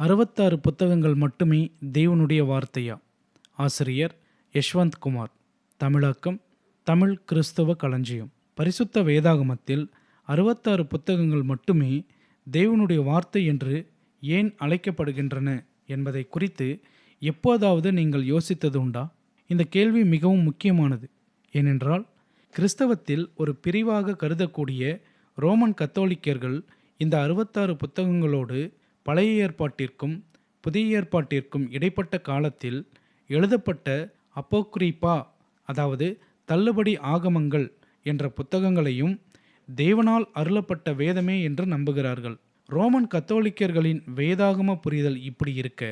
அறுபத்தாறு புத்தகங்கள் மட்டுமே தேவனுடைய வார்த்தையா? ஆசிரியர் யஷ்வந்த் குமார். தமிழாக்கம் தமிழ் கிறிஸ்தவ களஞ்சியம். பரிசுத்த வேதாகமத்தில் அறுபத்தாறு புத்தகங்கள் மட்டுமே தேவனுடைய வார்த்தை என்று ஏன் அழைக்கப்படுகின்றன என்பதை குறித்து எப்போதாவது நீங்கள் யோசித்தது உண்டா? இந்த கேள்வி மிகவும் முக்கியமானது. ஏனென்றால் கிறிஸ்தவத்தில் ஒரு பிரிவாக கருதக்கூடிய ரோமன் கத்தோலிக்கர்கள் இந்த அறுபத்தாறு புத்தகங்களோடு பழைய ஏற்பாட்டிற்கும் புதிய ஏற்பாட்டிற்கும் இடைப்பட்ட காலத்தில் எழுதப்பட்ட அப்போக்ரீப்பா அதாவது தள்ளுபடி ஆகமங்கள் என்ற புத்தகங்களையும் தேவனால் அருளப்பட்ட வேதமே என்று நம்புகிறார்கள். ரோமன் கத்தோலிக்கர்களின் வேதாகம புரிதல் இப்படி இருக்க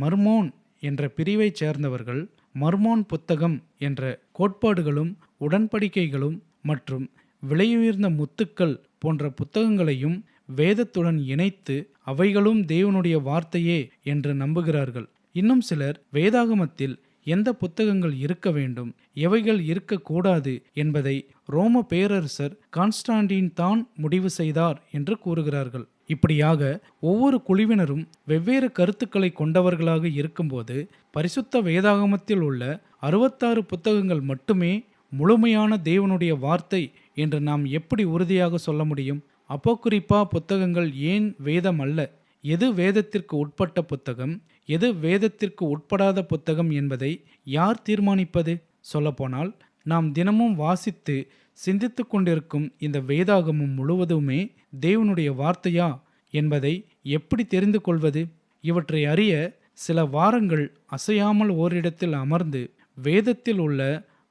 மர்மோன் என்ற பிரிவைச் சேர்ந்தவர்கள் மர்மோன் புத்தகம் என்ற கோட்பாடுகளும் உடன்படிக்கைகளும் மற்றும் விலையுயர்ந்த முத்துக்கள் போன்ற புத்தகங்களையும் வேதத்துடன் இணைத்து அவைகளும் தேவனுடைய வார்த்தையே என்று நம்புகிறார்கள். இன்னும் சிலர் வேதாகமத்தில் எந்த புத்தகங்கள் இருக்க வேண்டும் எவைகள் இருக்கக்கூடாது என்பதை ரோம பேரரசர் கான்ஸ்டான்டின் தான் முடிவு செய்தார் என்று கூறுகிறார்கள். இப்படியாக ஒவ்வொரு குழுவினரும் வெவ்வேறு கருத்துக்களை கொண்டவர்களாக இருக்கும்போது பரிசுத்த வேதாகமத்தில் உள்ள அறுபத்தாறு புத்தகங்கள் மட்டுமே முழுமையான தேவனுடைய வார்த்தை என்று நாம் எப்படி உறுதியாக சொல்ல முடியும்? அப்போக்குறிப்பா புத்தகங்கள் ஏன் வேதம் அல்ல? எது வேதத்திற்கு உட்பட்ட புத்தகம்? எது வேதத்திற்கு உட்படாத புத்தகம் என்பதை யார் தீர்மானிப்பது? சொல்லப்போனால் நாம் தினமும் வாசித்து சிந்தித்து கொண்டிருக்கும் இந்த வேதாகமம் முழுவதுமே தேவனுடைய வார்த்தையா என்பதை எப்படி தெரிந்து கொள்வது? இவற்றை அறிய சில வாரங்கள் அசையாமல் ஓரிடத்தில் அமர்ந்து வேதத்தில் உள்ள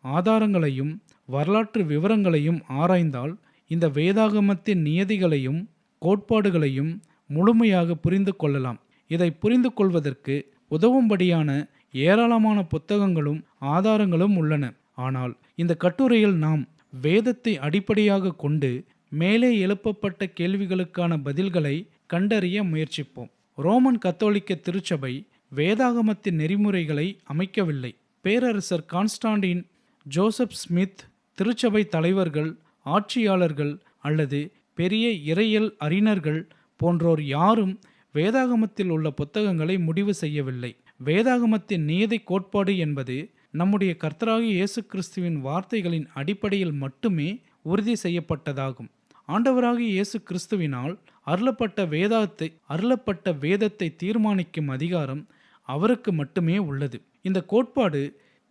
ஆதாரங்களையும் வரலாற்று விவரங்களையும் ஆராய்ந்தால் இந்த வேதாகமத்தின் நியதிகளையும் கோட்பாடுகளையும் முழுமையாக புரிந்து கொள்ளலாம். இதை புரிந்து கொள்வதற்கு உதவும்படியான ஏராளமான புத்தகங்களும் ஆதாரங்களும் உள்ளன. ஆனால் இந்த கட்டுரையில் நாம் வேதத்தை அடிப்படையாக கொண்டு மேலே எழுப்பப்பட்ட கேள்விகளுக்கான பதில்களை கண்டறிய முயற்சிப்போம். ரோமன் கத்தோலிக்க திருச்சபை வேதாகமத்தின் நெறிமுறைகளை அமைக்கவில்லை. பேரரசர் கான்ஸ்டாண்டின் ஜோசப் ஸ்மித் திருச்சபை தலைவர்கள் ஆட்சியாளர்கள் அல்லது பெரிய இறையல் அறிஞர்கள் போன்றோர் யாரும் வேதாகமத்தில் உள்ள புத்தகங்களை முடிவு செய்யவில்லை. வேதாகமத்தின் நியதி கோட்பாடு என்பது நம்முடைய கர்த்தராகி இயேசு கிறிஸ்துவின் வார்த்தைகளின் அடிப்படையில் மட்டுமே உறுதி செய்யப்பட்டதாகும். ஆண்டவராகி இயேசு கிறிஸ்துவினால் அருளப்பட்ட வேதத்தை அருளப்பட்ட வேதத்தை தீர்மானிக்கும் அதிகாரம் அவருக்கு மட்டுமே உள்ளது. இந்த கோட்பாடு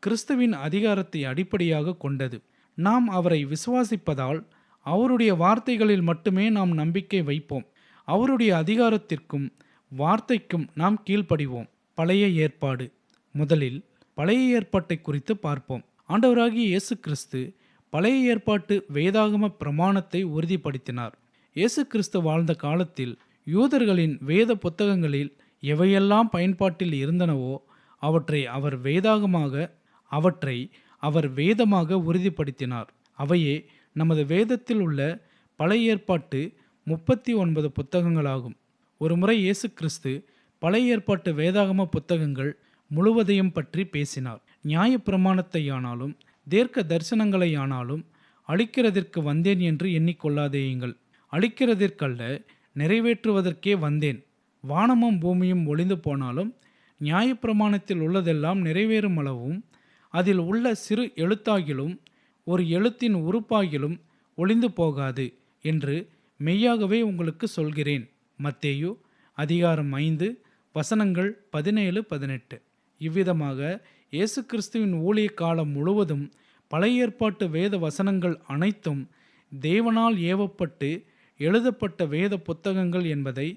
கிறிஸ்துவின் அதிகாரத்தை அடிப்படையாக கொண்டது. நாம் அவரை விசுவாசிப்பதால் அவருடைய வார்த்தைகளில் மட்டுமே நாம் நம்பிக்கை வைப்போம். அவருடைய அதிகாரத்திற்கும் வார்த்தைக்கும் நாம் கீழ்ப்படிவோம். பழைய ஏற்பாடு. முதலில் பழைய ஏற்பாட்டை குறித்து பார்ப்போம். ஆண்டவராகிய இயேசு கிறிஸ்து பழைய ஏற்பாட்டு வேதாகம பிரமாணத்தை உறுதிப்படுத்தினார். இயேசு கிறிஸ்து வாழ்ந்த காலத்தில் யூதர்களின் வேத புத்தகங்களில் எவையெல்லாம் பயன்பாட்டில் இருந்தனவோ அவற்றை அவர் வேதாகமாக அவற்றை அவர் வேதமாக உறுதிப்படுத்தினார். அவையே நமது வேதத்தில் உள்ள பழைய ஏற்பாட்டு முப்பத்தி ஒன்பது புத்தகங்களாகும். ஒரு முறை இயேசு கிறிஸ்து பழைய ஏற்பாட்டு வேதாகம புத்தகங்கள் முழுவதையும் பற்றி பேசினார். நியாயப்பிரமாணத்தையானாலும் தீர்க்க தரிசனங்களையானாலும் அழிக்கிறதற்கு வந்தேன் என்று எண்ணிக்கொள்ளாதேயுங்கள். அழிக்கிறதற்கல்ல நிறைவேற்றுவதற்கே வந்தேன். வானமும் பூமியும் ஒளிந்து போனாலும் நியாயப்பிரமாணத்தில் உள்ளதெல்லாம் நிறைவேறும் அளவும் அதில் உள்ள சிறு எழுத்தாகிலும் ஒரு எழுத்தின் உறுப்பாகிலும் ஒளிந்து போகாது என்று மெய்யாகவே உங்களுக்கு சொல்கிறேன். மத்தேயு அதிகாரம் ஐந்து வசனங்கள் பதினேழு பதினெட்டு. இவ்விதமாக இயேசு கிறிஸ்துவின் ஊழிய காலம் முழுவதும் பழைய ஏற்பாட்டு வேத வசனங்கள் அனைத்தும் தேவனால் ஏவப்பட்டு எழுதப்பட்ட வேத புத்தகங்கள் என்பதை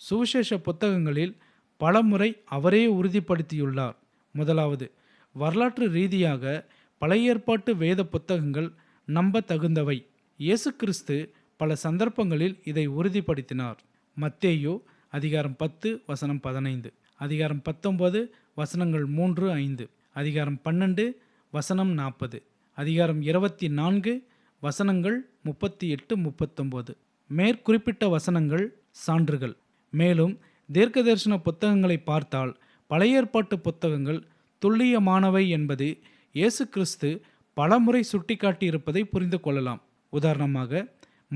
சுவிசேஷ புத்தகங்களில் பலமுறை அவரே உறுதிப்படுத்தியுள்ளார். முதலாவது வரலாற்று ரீதியாக பழைய ஏற்பாட்டு வேத புத்தகங்கள் நம்ப தகுந்தவை இயேசு கிறிஸ்து பல சந்தர்ப்பங்களில் இதை உறுதிப்படுத்தினார். மத்தேயோ அதிகாரம் பத்து வசனம் பதினைந்து. அதிகாரம் பத்தொன்பது வசனங்கள் மூன்று ஐந்து. அதிகாரம் பன்னெண்டு வசனம் நாற்பது. அதிகாரம் இருபத்தி நான்கு வசனங்கள் முப்பத்தி எட்டு முப்பத்தொம்போது. மேற்குறிப்பிட்ட வசனங்கள் சான்றுகள். மேலும் தீர்க்க தரிசன புத்தகங்களை பார்த்தால் பழைய ஏற்பாட்டு புத்தகங்கள் துல்லியமானவை என்பது இயேசு கிறிஸ்து பலமுறை சுட்டிக்காட்டி இருப்பதை புரிந்து கொள்ளலாம். உதாரணமாக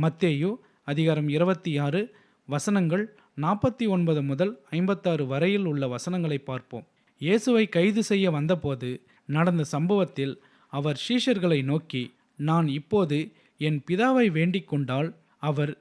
மத்தேயு அதிகாரம் இருபத்தி ஆறு வசனங்கள் நாற்பத்தி ஒன்பது முதல் ஐம்பத்தாறு வரையில் உள்ள வசனங்களை பார்ப்போம். இயேசுவை கைது செய்ய வந்தபோது நடந்த சம்பவத்தில் அவர் சீஷர்களை நோக்கி நான் இப்போது என் பிதாவை வேண்டிக் கொண்டால் அவர்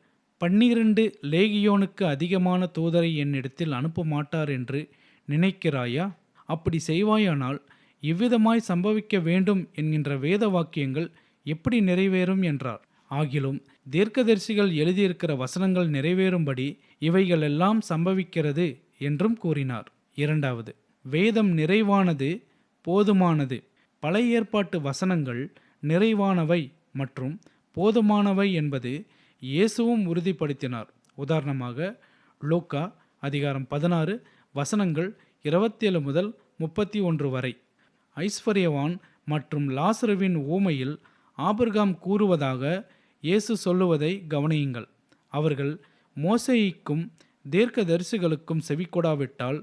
பன்னிரண்டு லேகியோனுக்கு அதிகமான தூதரை என்னிடத்தில் அனுப்ப மாட்டார் என்று நினைக்கிறாயா? அப்படி செய்வாயானால் இவ்விதமாய் சம்பவிக்க வேண்டும் என்கின்ற வேத வாக்கியங்கள் எப்படி நிறைவேறும் என்றார். ஆகிலும் தீர்க்கதரிசிகள் எழுதியிருக்கிற வசனங்கள் நிறைவேறும்படி இவைகளெல்லாம் சம்பவிக்கிறது என்றும் கூறினார். இரண்டாவது வேதம் நிறைவானது போதுமானது. பழைய ஏற்பாட்டு வசனங்கள் நிறைவானவை மற்றும் போதுமானவை என்பது இயேசுவும் உறுதிப்படுத்தினார். உதாரணமாக லோக்கா அதிகாரம் பதினாறு வசனங்கள் இருபத்தேழு முதல் முப்பத்தி ஒன்று வரை. ஐஸ்வர்யவான் மற்றும் லாசருவின் ஊமையில் ஆபிரகாம் கூறுவதாக இயேசு சொல்லுவதை கவனியுங்கள். அவர்கள் மோசையிக்கும் தீர்க்க தரிசிகளுக்கும் செவிக்கொடாவிட்டால்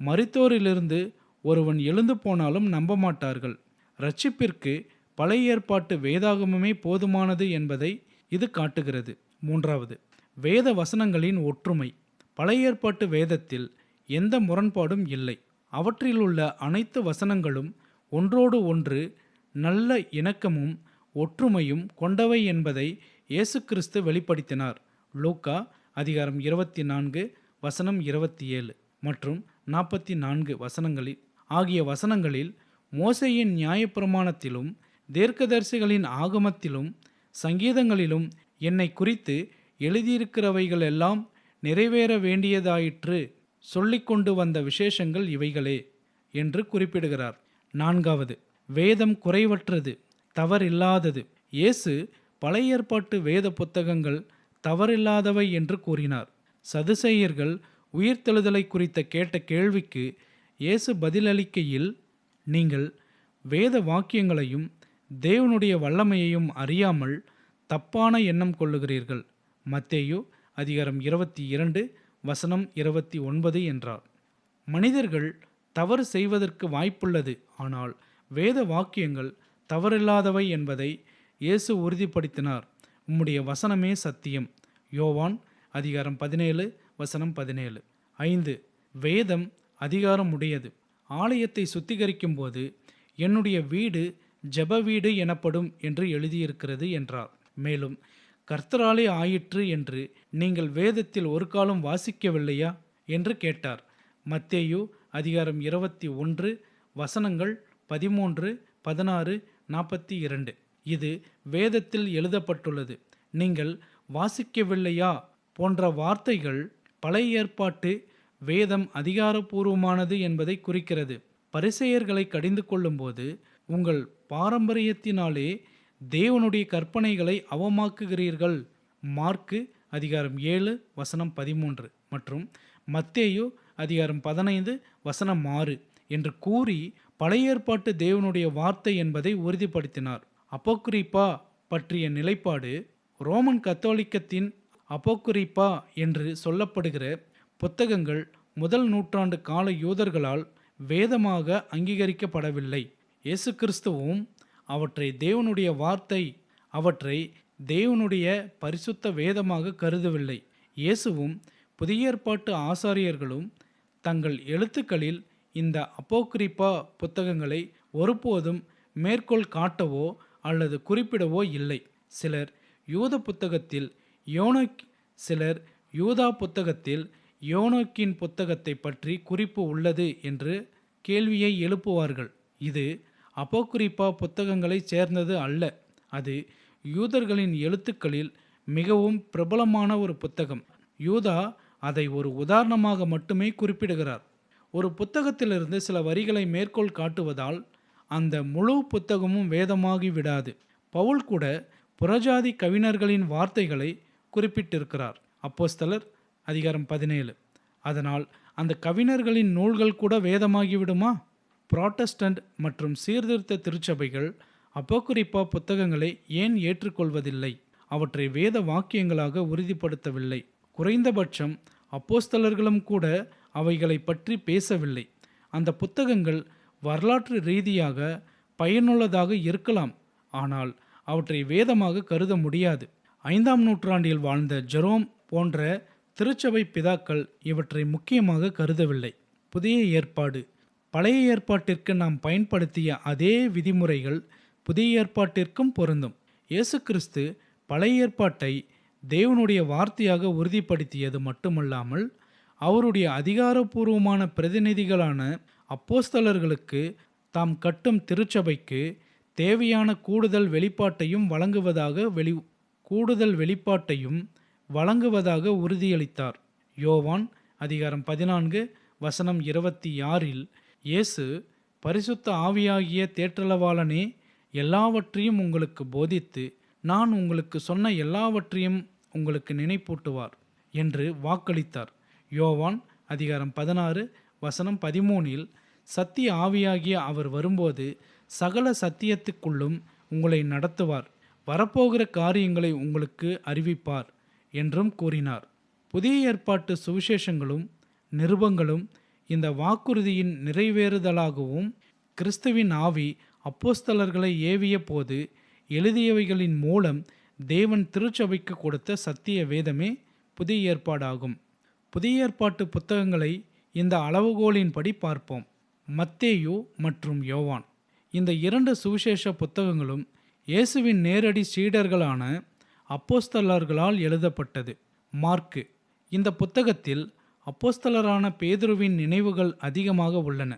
மரித்தோரிலிருந்து ஒருவன் எழுந்து போனாலும் நம்ப மாட்டார்கள் ரட்சிப்பிற்கு பழைய ஏற்பாட்டு வேதாகமுமே போதுமானது என்பதை இது காட்டுகிறது. மூன்றாவது வேத வசனங்களின் ஒற்றுமை. பழைய ஏற்பாட்டு வேதத்தில் எந்த முரண்பாடும் இல்லை. அவற்றிலுள்ள அனைத்து வசனங்களும் ஒன்றோடு ஒன்று நல்ல இணக்கமும் ஒற்றுமையும் கொண்டவை என்பதை இயேசு கிறிஸ்து வெளிப்படுத்தினார். லூக்கா அதிகாரம் இருபத்தி நான்கு வசனம் இருபத்தி ஏழு மற்றும் நாற்பத்தி நான்கு வசனங்களில் ஆகிய வசனங்களில் மோசையின் நியாயப்பிரமாணத்திலும் தீர்க்கதரிசிகளின் ஆகமத்திலும் சங்கீதங்களிலும் என்னை குறித்து எழுதியிருக்கிறவைகள் எல்லாம் நிறைவேற வேண்டியதாயிற்று. சொல்லிக்கொண்டு வந்த விசேஷங்கள் இவைகளே என்று குறிப்பிடுகிறார். நான்காவது வேதம் குறைவற்றது தவறில்லாதது. இயேசு பழைய ஏற்பாட்டு வேத புத்தகங்கள் தவறில்லாதவை என்று கூறினார். சதுசேயர்கள் உயிர்த்தெழுதலை குறித்த கேட்ட கேள்விக்கு இயேசு பதிலளிக்கையில் நீங்கள் வேத வாக்கியங்களையும் தேவனுடைய வல்லமையையும் அறியாமல் தப்பான எண்ணம் கொள்ளுகிறீர்கள். மத்தேயு அதிகாரம் இருபத்தி இரண்டு வசனம் இருபத்தி ஒன்பது என்றார். மனிதர்கள் தவறு செய்வதற்கு வாய்ப்புள்ளது. ஆனால் வேத வாக்கியங்கள் தவறில்லாதவை என்பதை இயேசு உறுதிப்படுத்தினார். உம்முடைய வசனமே சத்தியம். யோவான் அதிகாரம் பதினேழு வசனம் பதினேழு. ஐந்து வேதம் அதிகாரம் உடையது. ஆலயத்தை சுத்திகரிக்கும் போது என்னுடைய வீடு ஜெப வீடு எனப்படும் என்று எழுதியிருக்கிறது என்றார். மேலும் கர்த்தராலே ஆயிற்று என்று நீங்கள் வேதத்தில் ஒரு காலம் வாசிக்கவில்லையா? என்று கேட்டார். மத்தேயு அதிகாரம் இருபத்தி ஒன்று வசனங்கள் பதிமூன்று பதினாறு நாற்பத்தி இரண்டு. இது வேதத்தில் எழுதப்பட்டுள்ளது. நீங்கள் வாசிக்கவில்லையா? போன்ற வார்த்தைகள் பழைய ஏற்பாட்டு வேதம் அதிகாரபூர்வமானது என்பதை குறிக்கிறது. பரிசெயர்களை கடிந்து கொள்ளும்போது உங்கள் பாரம்பரியத்தினாலே தேவனுடைய கற்பனைகளை அவமாக்குகிறீர்கள். மார்க்கு அதிகாரம் ஏழு வசனம் பதிமூன்று மற்றும் மத்தேயு அதிகாரம் பதினைந்து வசனம் ஆறு என்று கூறி பழைய ஏற்பாட்டு தேவனுடைய வார்த்தை என்பதை உறுதிப்படுத்தினார். அப்போக்குரிப்பா பற்றிய நிலைப்பாடு ரோமன் கத்தோலிக்கத்தின் அப்போக்குரிப்பா என்று சொல்லப்படுகிற புத்தகங்கள் முதல் நூற்றாண்டு கால யூதர்களால் வேதமாக அங்கீகரிக்கப்படவில்லை. இயேசு கிறிஸ்துவும் அவற்றை தேவனுடைய வார்த்தை அவற்றை தேவனுடைய பரிசுத்த வேதமாக கருதவில்லை. இயேசுவும் புதிய ஏற்பாட்டு ஆசாரியர்களும் தங்கள் எழுத்துக்களில் இந்த அப்போக்ரிப்பா புத்தகங்களை ஒருபோதும் மேற்கோள் காட்டவோ அல்லது குறிப்பிடவோ இல்லை. சிலர் யூத புத்தகத்தில் யோனோக் சிலர் யூதா புத்தகத்தில் யோனோக்கின் புத்தகத்தை பற்றி குறிப்பு உள்ளது என்று கேள்வியை எழுப்புவார்கள். இது அப்போக்ரிப்பா புத்தகங்களைச் சேர்ந்தது அல்ல. அது யூதர்களின் எழுத்துக்களில் மிகவும் பிரபலமான ஒரு புத்தகம். யூதா அதை ஒரு உதாரணமாக மட்டுமே குறிப்பிடுகிறார். ஒரு புத்தகத்திலிருந்து சில வரிகளை மேற்கோள் காட்டுவதால் அந்த முழு புத்தகமும் வேதமாகி விடாது. பவுல் கூட புறஜாதி கவிஞர்களின் வார்த்தைகளை குறிப்பிட்டிருக்கிறார். அப்போஸ்தலர் அதிகாரம் பதினேழு. அதனால் அந்த கவிஞர்களின் நூல்கள் கூட வேதமாகிவிடுமா புராட்டஸ்டன்ட் மற்றும் சீர்திருத்த திருச்சபைகள் அப்போக்குரிப்பா புத்தகங்களை ஏன் ஏற்றுக்கொள்வதில்லை? அவற்றை வேத வாக்கியங்களாக உறுதிப்படுத்தவில்லை. குறைந்தபட்சம் அப்போஸ்தலர்களும் கூட அவைகளை பற்றி பேசவில்லை. அந்த புத்தகங்கள் வரலாற்று ரீதியாக பயனுள்ளதாக இருக்கலாம். ஆனால் அவற்றை வேதமாக கருத முடியாது. ஐந்தாம் நூற்றாண்டில் வாழ்ந்த ஜெரோம் போன்ற திருச்சபை பிதாக்கள் இவற்றை முக்கியமாக கருதவில்லை. புதிய ஏற்பாடு பழைய ஏற்பாட்டிற்கு நாம் பயன்படுத்திய அதே விதிமுறைகள் புதிய ஏற்பாட்டிற்கும் பொருந்தும். இயேசு கிறிஸ்து பழைய ஏற்பாட்டை தேவனுடைய வார்த்தையாக உறுதிப்படுத்தியது மட்டுமல்லாமல் அவருடைய அதிகாரப்பூர்வமான பிரதிநிதிகளான அப்போஸ்தலர்களுக்கு தாம் கட்டும் திருச்சபைக்கு தேவையான கூடுதல் வெளிப்பாட்டையும் வழங்குவதாக வெளி கூடுதல் வெளிப்பாட்டையும் வழங்குவதாக உறுதியளித்தார். யோவான் அதிகாரம் பதினான்கு வசனம் இருபத்தி ஆறில் இயேசு பரிசுத்த ஆவியாகிய தேற்றளவாளனே எல்லாவற்றையும் உங்களுக்கு போதித்து நான் உங்களுக்கு சொன்ன எல்லாவற்றையும் உங்களுக்கு நினைப்பூட்டுவார் என்று வாக்களித்தார். யோவான் அதிகாரம் பதினாறு வசனம் பதிமூனில் சத்திய ஆவியாகிய அவர் வரும்போது சகல சத்தியத்துக்குள்ளும் உங்களை நடத்துவார். வரப்போகிற காரியங்களை உங்களுக்கு அறிவிப்பார் என்றும் கூறினார். புதிய ஏற்பாட்டு சுவிசேஷங்களும் நிருபங்களும் இந்த வாக்குறுதியின் நிறைவேறுதலாகவும் கிறிஸ்துவின் ஆவி அப்போஸ்தலர்களை ஏவிய போது எழுதியவைகளின் மூலம் தேவன் திருச்சபைக்கு கொடுத்த சத்திய வேதமே புதிய ஏற்பாடாகும். புதிய ஏற்பாட்டு புத்தகங்களை இந்த அளவுகோலின்படி பார்ப்போம். மத்தேயு மற்றும் யோவான். இந்த இரண்டு சுவிசேஷ புத்தகங்களும் இயேசுவின் நேரடி சீடர்களான அப்போஸ்தலர்களால் எழுதப்பட்டது. மார்க்கு. இந்த புத்தகத்தில் அப்போஸ்தலரான பேதுருவின் நினைவுகள் அதிகமாக உள்ளன.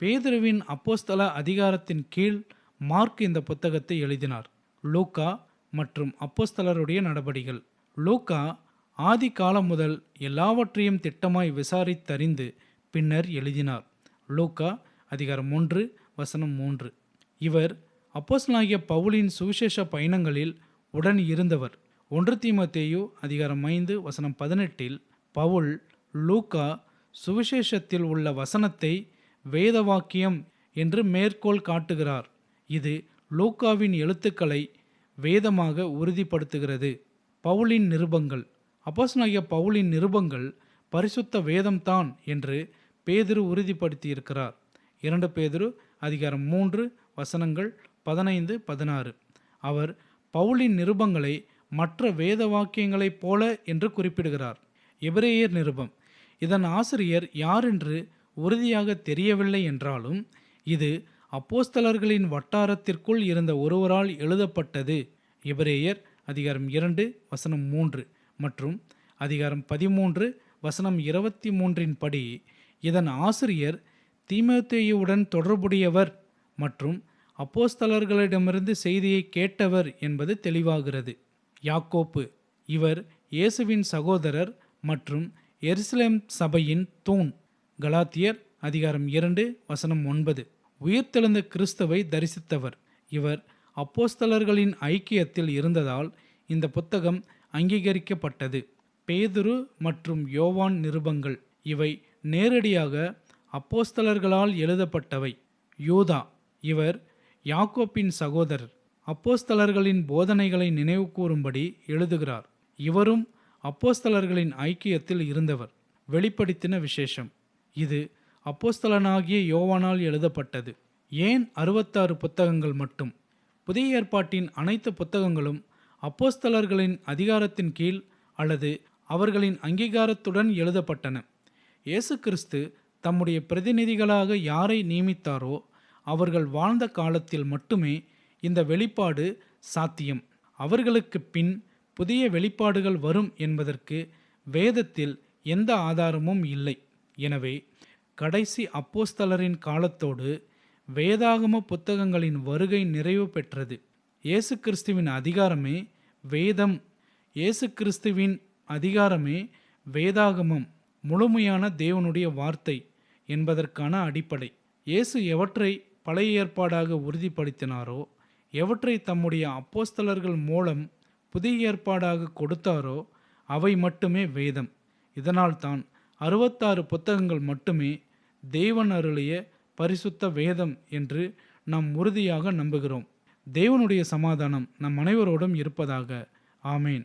பேதுருவின் அப்போஸ்தல அதிகாரத்தின் கீழ் மார்க் இந்த புத்தகத்தை எழுதினார். லூக்கா மற்றும் அப்போஸ்தலருடைய நடபடிகள். லூக்கா ஆதி காலம் முதல் எல்லாவற்றையும் திட்டமாய் விசாரித்தறிந்து பின்னர் எழுதினார். லூக்கா அதிகாரம் மூன்று வசனம் மூன்று. இவர் அப்போஸ்தலனாகிய பவுலின் சுவிசேஷ பயணங்களில் உடன் இருந்தவர். ஒன்று தீமத்தேயு அதிகாரம் ஐந்து வசனம் பதினெட்டில் பவுல் லூக்கா சுவிசேஷத்தில் உள்ள வசனத்தை வேதவாக்கியம் என்று மேற்கோள் காட்டுகிறார். இது லூக்காவின் எழுத்துக்களை வேதமாக உறுதிப்படுத்துகிறது. பவுலின் நிருபங்கள். அப்போஸ்தலனாகிய பவுலின் நிருபங்கள் பரிசுத்த வேதம்தான் என்று பேதுரு உறுதிப்படுத்தியிருக்கிறார். இரண்டு பேதுரு அதிகாரம் மூன்று வசனங்கள் பதினைந்து பதினாறு. அவர் பவுலின் நிருபங்களை மற்ற வேத வாக்கியங்களைப் போல என்று குறிப்பிடுகிறார். எபிரேயர் நிருபம். இதன் ஆசிரியர் யார் என்று உறுதியாக தெரியவில்லை என்றாலும் இது அப்போஸ்தலர்களின் வட்டாரத்திற்குள் இருந்த ஒருவரால் எழுதப்பட்டது. எபிரேயர் அதிகாரம் இரண்டு வசனம் மூன்று மற்றும் அதிகாரம் பதிமூன்று வசனம் இருபத்தி மூன்றின் படி இதன் ஆசிரியர் தீமத்தேயுடன் தொடர்புடையவர் மற்றும் அப்போஸ்தலர்களிடமிருந்து செய்தியை கேட்டவர் என்பது தெளிவாகிறது. யாக்கோப்பு இவர் இயேசுவின் சகோதரர் மற்றும் எருசலேம் சபையின் தூண். கலாத்தியர் அதிகாரம் இரண்டு வசனம் ஒன்பது. உயிர்த்தெழுந்த கிறிஸ்துவை தரிசித்தவர். இவர் அப்போஸ்தலர்களின் ஐக்கியத்தில் இருந்ததால் இந்த புத்தகம் அங்கீகரிக்கப்பட்டது. பேதுரு மற்றும் யோவான் நிருபங்கள். இவை நேரடியாக அப்போஸ்தலர்களால் எழுதப்பட்டவை. யூதா. இவர் யாக்கோப்பின் சகோதரர். அப்போஸ்தலர்களின் போதனைகளை நினைவுகூரும்படி எழுதுகிறார். இவரும் அப்போஸ்தலர்களின் ஐக்கியத்தில் இருந்தவர். வெளிப்படுத்தின விசேஷம். இது அப்போஸ்தலனாகிய யோவானால் எழுதப்பட்டது. ஏன் அறுபத்தாறு புத்தகங்கள் மட்டும்? புதிய ஏற்பாட்டின் அனைத்து புத்தகங்களும் அப்போஸ்தலர்களின் அதிகாரத்தின் கீழ் அல்லது அவர்களின் அங்கீகாரத்துடன் எழுதப்பட்டன. இயேசு கிறிஸ்து தம்முடைய பிரதிநிதிகளாக யாரை நியமித்தாரோ அவர்கள் வாழ்ந்த காலத்தில் மட்டுமே இந்த வெளிப்பாடு சாத்தியம். அவர்களுக்கு பின் புதிய வெளிப்பாடுகள் வரும் என்பதற்கு வேதத்தில் எந்த ஆதாரமும் இல்லை. எனவே கடைசி அப்போஸ்தலரின் காலத்தோடு வேதாகம புத்தகங்களின் வருகை நிறைவு பெற்றது. இயேசு கிறிஸ்துவின் அதிகாரமே வேதம். இயேசு கிறிஸ்துவின் அதிகாரமே வேதாகமம் முழுமையான தேவனுடைய வார்த்தை என்பதற்கான அடிப்படை. இயேசு எவற்றை பழைய ஏற்பாடாக உறுதிப்படுத்தினாரோ எவற்றை தம்முடைய அப்போஸ்தலர்கள் மூலம் புதிய ஏற்பாடாக கொடுத்தாரோ அவை மட்டுமே வேதம். இதனால்தான் அறுபத்தாறு புத்தகங்கள் மட்டுமே தேவன் அருளிய பரிசுத்த வேதம் என்று நாம் உறுதியாக நம்புகிறோம். தேவனுடைய சமாதானம் நம் அனைவரோடும் இருப்பதாக. ஆமேன்.